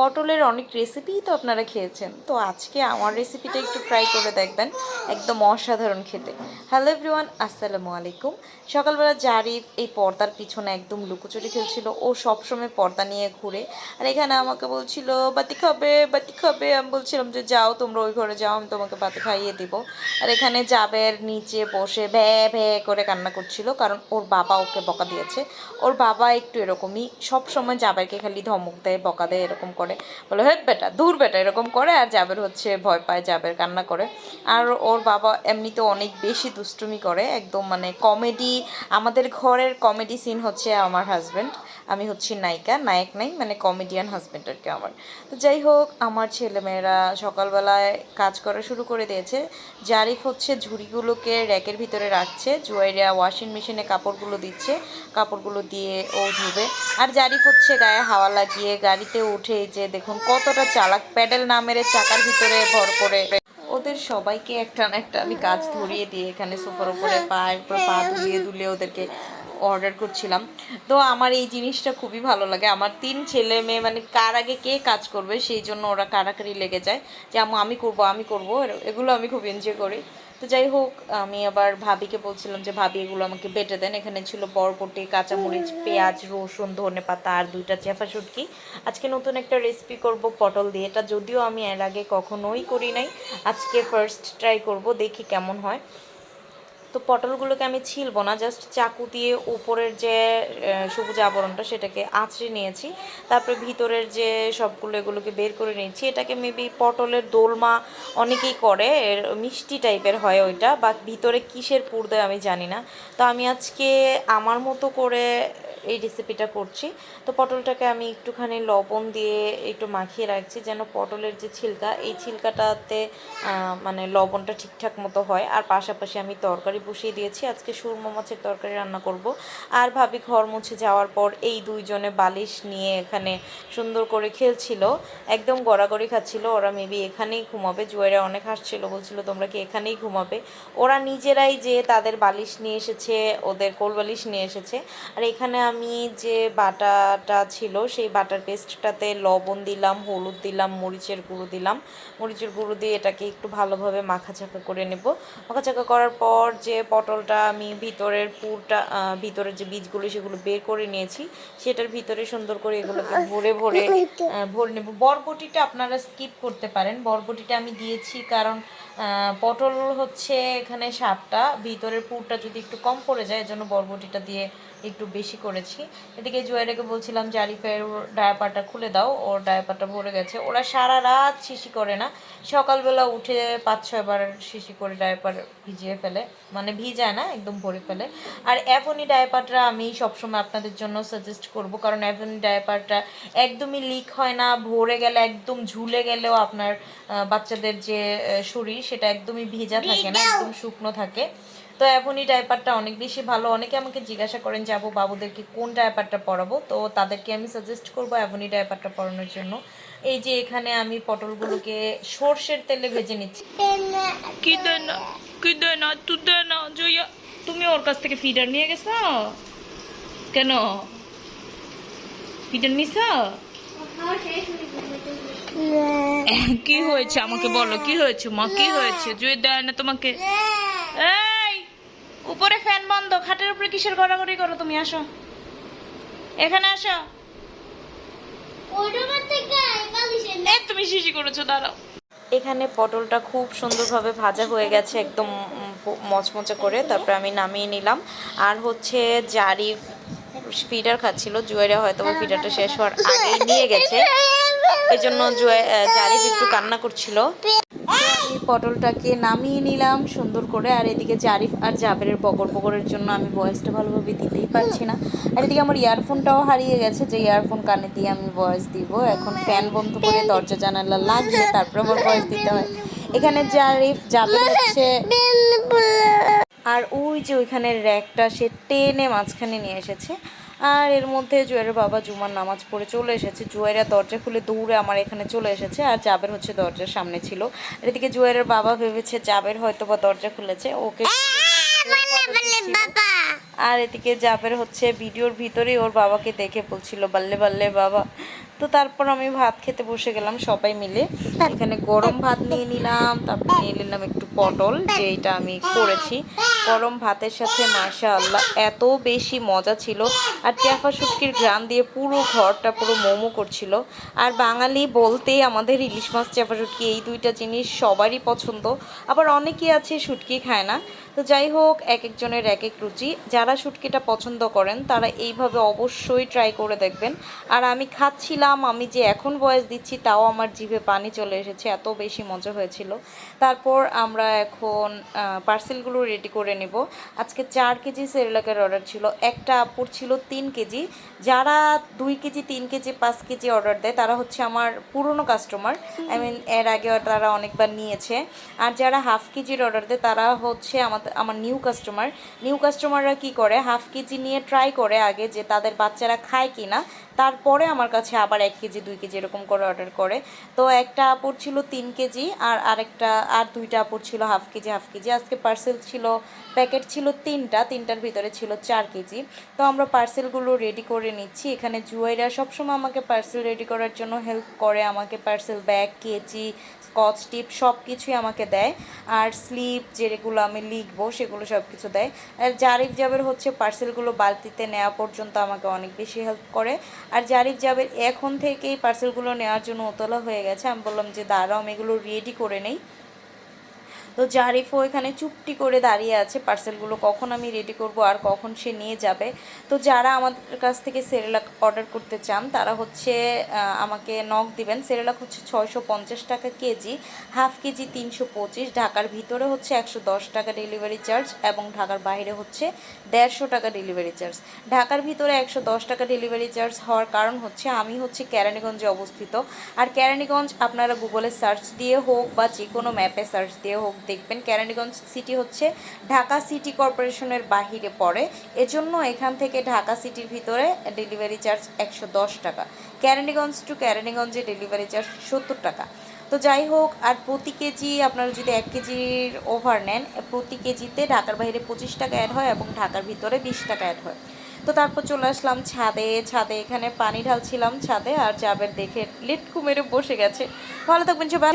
পটলের অনেক রেসিপিই তো আপনারা খেয়েছেন। তো আজকে আমার রেসিপিটা একটু ট্রাই করে দেখবেন, একদম অসাধারণ খেতে। হ্যালো এভরিওয়ান আসসালামু আলাইকুম। সকালবেলা জারিফ এই পর্দার পিছনে একদম লুকোচুরি খেলছিল। ও সবসময় পর্দা নিয়ে ঘুরে, আর এখানে আমাকে বলছিল, বাতি খাবে বাতি খাবে। আমি বলছিলাম যে, যাও, তোমরা ওই ঘরে যাও, আমি তোমাকে বাতি খাইয়ে দিব। আর এখানে জাবের নিচে বসে ভ্যা ভ্যা করে কান্না করছিল, কারণ ওর বাবা ওকে বকা দিয়েছে। ওর বাবা একটু এরকমই, সবসময় জাবেরকে খালি ধমক দেয়, বকা দেয়, এরকম করে। বলে হেট বেটা দূর বেটা, এরকম করে আর জাবের হচ্ছে ভয় পায়, জাবের কান্না করে। আর ওর বাবা এমনিতে অনেক বেশি দুষ্টুমি করে, একদম মানে কমেডি আমাদের ঘরের কমেডি সিন হচ্ছে আমার হাজব্যান্ড আমি হচ্ছি নায়িকা, নায়ক নাই মানে কমেডিয়ান হাজব্যান্ড আর কি আমার। তো যাই হোক, আমার ছেলেমেয়েরা সকালবেলায় কাজ করা শুরু করে দিয়েছে। জারিফ হচ্ছে ঝুড়িগুলোকে র্যাকের ভিতরে রাখছে, জুয়াইরা ওয়াশিং মেশিনে কাপড়গুলো দিচ্ছে, কাপড়গুলো দিয়ে ও ধুবে। আর জারিফ হচ্ছে গায়ে হাওয়া লাগিয়ে গাড়িতে উঠে যে দেখুন, কতটা চালাক প্যাডেল না মেরে চাকার ভিতরে ভর করে। ওদের সবাইকে একটা না একটা আমি কাজ ধরিয়ে দিয়ে এখানে, সোফার উপরে উপর পা দুলিয়ে দুলিয়ে ওদেরকে অর্ডার করছিলাম। তো আমার এই জিনিসটা খুবই ভালো লাগে। আমার তিন ছেলে মেয়ে মানে কার আগে কে কাজ করবে, সেই জন্য ওরা কারাকারি লেগে যায়। যে আমি করব আমি করব এগুলো আমি খুব এনজয় করি। তো যাই হোক, আমি আবার ভাবিকে বলছিলাম যে, ভাবি, এগুলো আমাকে বেটে দেন। এখানে ছিল বরবটি, কাঁচামরিচ, পেঁয়াজ, রসুন, ধনে পাতা আর দুইটা চেফা শুটকি। আজকে নতুন একটা রেসিপি করব পটল দিয়ে। এটা যদিও আমি এর আগে কখনোই করি নাই। আজকে ফার্স্ট ট্রাই করব, দেখি কেমন হয়। তো পটলগুলোকে আমি ছিলবো না জাস্ট চাকু দিয়ে উপরের যে সবুজ আবরণটা সেটাকে আঁচড়ে নিয়েছি। তারপরে ভিতরের যে সবগুলো এগুলোকে বের করে নিয়েছি। এটাকে মেবি পটলের দোলমা অনেকেই করে মিষ্টি টাইপের হয় ওইটা বা ভিতরে কিসের পুর দেয় আমি জানি না। তো আমি আজকে আমার মতো করে এই রেসিপিটা করছি। তো পটলটাকে আমি একটুখানি লবণ দিয়ে একটু মাখিয়ে রাখছি যেন পটলের যে ছিলকা, এই ছিলকাটাতে মানে লবণটা ঠিকঠাক মতো হয়। আর পাশাপাশি আমি তরকারি বসিয়ে দিয়েছি। আজকে সুরমা মাছের তরকারি রান্না করব। আর ভাবি ঘর মুছে যাওয়ার পর এই দুইজনে বালিশ নিয়ে এখানে সুন্দর করে খেলছিল। একদম গড়াগড়ি খাচ্ছিল। ওরা মেবি এখানেই ঘুমাবে। জুয়েরা অনেক হাসছিল, বলছিল, তোমরা কি এখানেই ঘুমাবে? ওরা নিজেরাই যে তাদের বালিশ নিয়ে এসেছে, ওদের কোল বালিশ নিয়ে এসেছে। আর এখানে আমি যে বাটাটা ছিল সেই বাটার পেস্টটাতে লবণ দিলাম হলুদ দিলাম মরিচের গুঁড়ো দিলাম। মরিচের গুঁড়ো দিয়ে এটাকে একটু ভালোভাবে মাখাচাকা করে নেব। মাখাচাকা করার পর যে পটলটা আমি ভিতরের পুরটা ভিতরের যে বীজগুলো সেগুলো বের করে নিয়েছি সেটার ভিতরে সুন্দর করে এগুলোকে ভরে ভরে ভরে নেব। বরবটিটা আপনারা স্কিপ করতে পারেন। বরবটিটা আমি দিয়েছি কারণ পটল হচ্ছে এখানে সাতটা ভিতরের পুরটা যদি একটু কম পড়ে যায় এজন্য বরবটিটা দিয়ে একটু বেশি করেছি। এদিকে জুয়ারিকে বলছিলাম যে আরিফের ডায়াপারটা খুলে দাও ওর ডায়াপারটা ভরে গেছে। ওরা সারা রাত শিশি করে না। সকালবেলা উঠে পাঁচ ছয়বার শিশি করে ডায়াপার ভিজিয়ে ফেলে। মানে ভিজায় না একদম ভরে ফেলে। আর অ্যাভনি ডায়াপারটা আমি সবসময় আপনাদের জন্য সাজেস্ট করব কারণ অ্যাভনি ডায়াপারটা একদমই লিক হয় না ভরে গেলে একদম ঝুলে গেলেও আপনার বাচ্চাদের যে শরীর সেটা একদমই ভেজা থাকে না একদম শুকনো থাকে। তো এখনই ডাইপারটা অনেক বেশি ভালো। অনেকে আমাকে জিজ্ঞাসা করেন যে আবু বাবুদেরকে কোন ডাইপারটা পরাবো? তো তাদেরকে আমি সাজেস্ট করব অ্যাভনি ডাইপারটা পরানোর জন্য। এই যে এখানে আমি পটলগুলোকে সর্ষের তেলে ভেজে নিচ্ছি। কি দেন কি দেন তু দেন জয়া তুমি ওর কাছ থেকে ফিডার নিয়ে গেছো? কেন? ফিডার নিছো? কি হয়েছে আমাকে বলো কি হয়েছে মা? কি হয়েছে? জুয়ে দেয় না তোমাকে এই উপরে ফ্যান বন্ধ খাটের উপরে কিসের গড়াগড়ি করো তুমি? আসো। এখানে আসো। এই তুমি শিশি করেছ দাঁড়াও। এখানে পটলটা খুব সুন্দরভাবে ভাজা হয়ে গেছে একদম মচমচে করে তারপরে আমি নামিয়ে নিলাম। আর হচ্ছে জারি ফিডার খাচ্ছিল জুয়েরা হয়তো বা ফিডারটা শেষ হওয়ার আগেই নিয়ে গেছে। এই জন্য জুয়ে জারিফ একটু কান্না করছিল। পটলটাকে নামিয়ে নিলাম সুন্দর করে। আর এদিকে জারিফ আর জাবেরের বকর বকরের জন্য আমি ভয়েসটা ভালোভাবে দিতেই পারছি না। আর এদিকে আমার ইয়ারফোনটাও হারিয়ে গেছে যে ইয়ারফোন কানে দিয়ে আমি ভয়েস দিব। এখন ফ্যান বন্ধ করে দরজা জানালা লাগিয়ে তারপর আমার ভয়েস দিতে হয়। এখানে জারিফ, জাবের হচ্ছে আর ওই যে ওইখানে র্যাকটা সে টেনে মাঝখানে নিয়ে এসেছে। আর এর মধ্যে জুয়ের বাবা জুমার নামাজ পড়ে চলে এসেছে। জুয়েরা দরজা খুলে দৌড়ে আমার এখানে চলে এসেছে আর জাবের হচ্ছে দরজার সামনে ছিল। আর এদিকে জুয়ের বাবা ভেবেছে জাবের হয়তো বা দরজা খুলেছে ওকে আর এদিকে জাবের হচ্ছে ভিডিওর ভিতরেই ওর বাবাকে দেখে বলছিল বাল্লে বাল্লে বাবা। তো তারপর আমি ভাত খেতে বসে গেলাম সবাই মিলে। এখানে গরম ভাত নিয়ে নিলাম, তারপর নিয়ে নিলাম একটু পটল যেটা আমি করেছি। গরম ভাতের সাথে মাশা আল্লাহ এত বেশি মজা ছিল। আর চ্যাফা শুটকির গ্রাম দিয়ে পুরো ঘরটা পুরো মোমো করছিল। আর বাঙালি বলতেই আমাদের ইলিশ মাছ চ্যাফা শুটকি, এই দুইটা জিনিস সবারই পছন্দ। আবার অনেকেই আছে শুটকি খায় না। তো যাই হোক, এক একজনের এক এক রুচি। যারা শুটকিটা পছন্দ করেন, তারা এইভাবে অবশ্যই ট্রাই করে দেখবেন। আর আমি খাচ্ছিলাম আমি যে এখন বয়স দিচ্ছি, তাও আমার জিভে পানি চলে এসেছে। এত বেশি মজা হয়েছিল। তারপর আমরা এখন পার্সেলগুলো রেডি করে নেব। আজকে চার কেজি সেরেলাকের অর্ডার ছিল। একটা আপুর ছিল তিন কেজি। যারা দুই কেজি, তিন কেজি, পাঁচ কেজি অর্ডার দেয়, তারা হচ্ছে আমার পুরনো কাস্টমার আই মিন এর আগে তারা অনেকবার নিয়েছে। আর যারা হাফ কেজির অর্ডার দেয়, তারা হচ্ছে আমাদের আমার নিউ কাস্টমার নিউ কাস্টমাররা কি করে? হাফ কেজি নিয়ে ট্রাই করে আগে যে তাদের বাচ্চারা খায় কি না তারপরে আমার কাছে আবার এক কেজি, দুই কেজি এরকম করে অর্ডার করে। তো একটা আপুর ছিল তিন কেজি আর আরেকটা, আর দুইটা আপুর ছিল হাফ কেজি হাফ কেজি। আজকে পার্সেল ছিল প্যাকেট ছিল তিনটা, তিনটার ভিতরে ছিল চার কেজি। তো আমরা পার্সেলগুলো রেডি করে নিচ্ছি। এখানে জুয়াইরা সবসময় আমাকে পার্সেল রেডি করার জন্য হেল্প করে, আমাকে parcel bag KG scotch tape সব কিছুই আমাকে দেয়। আর স্লিপ যেগুলো আমি লিখব, সেগুলো সব কিছু দেয়। আর জারিফ জাবের হচ্ছে পার্সেলগুলো বালতিতে নেওয়া পর্যন্ত আমাকে অনেক বেশি হেল্প করে। আর জারিফ জাবের এখন থেকেই পার্সেলগুলো নেওয়ার জন্য ওতলা হয়ে গেছে। আমি বললাম যে দাঁড়াও, আমি এগুলো রেডি করে নেই। তো জারিফও এখানে চুপটি করে দাঁড়িয়ে আছে। পার্সেলগুলো কখন আমি রেডি করব আর কখন সে নিয়ে যাবে। তো যারা আমাদের কাছ থেকে সেরেলাক অর্ডার করতে চান, তারা হচ্ছে আমাকে নক দিবেন। সেরেলাক হচ্ছে ছয়শো পঞ্চাশ টাকা কেজি হাফ কেজি তিনশো পঁচিশ, ঢাকার ভিতরে হচ্ছে একশো দশ টাকা ডেলিভারি চার্জ এবং ঢাকার বাইরে হচ্ছে দেড়শো টাকা ডেলিভারি চার্জ ঢাকার ভিতরে একশো দশ টাকা ডেলিভারি চার্জ হওয়ার কারণ হচ্ছে, আমি হচ্ছে কেরানীগঞ্জে অবস্থিত। আর কেরানীগঞ্জ আপনারা গুগলে সার্চ দিয়ে হোক বা যে কোনো ম্যাপে সার্চ দিয়ে হোক দেখবেন কেরানীগঞ্জ সিটি হচ্ছে ঢাকা সিটি কর্পোরেশনের বাহিরে পড়ে। এজন্য এখান থেকে ঢাকা সিটির ভিতরে ডেলিভারি চার্জ একশো দশ টাকা। কেরানীগঞ্জ টু কেরানীগঞ্জে ডেলিভারি চার্জ সত্তর টাকা। তো যাই হোক, আর প্রতি কেজি আপনারা যদি এক কেজির ওভার নেন, প্রতি কেজিতে ঢাকার বাইরে পঁচিশ টাকা অ্যাড হয় এবং ঢাকার ভিতরে বিশ টাকা অ্যাড হয়। তো তারপর চলে আসলাম ছাদে। ছাদে এখানে পানি ঢালছিলাম ছাদে, আর জাবের দেখে লিটকু মেরে বসে গেছে। ভালো থাকবেন সবাই।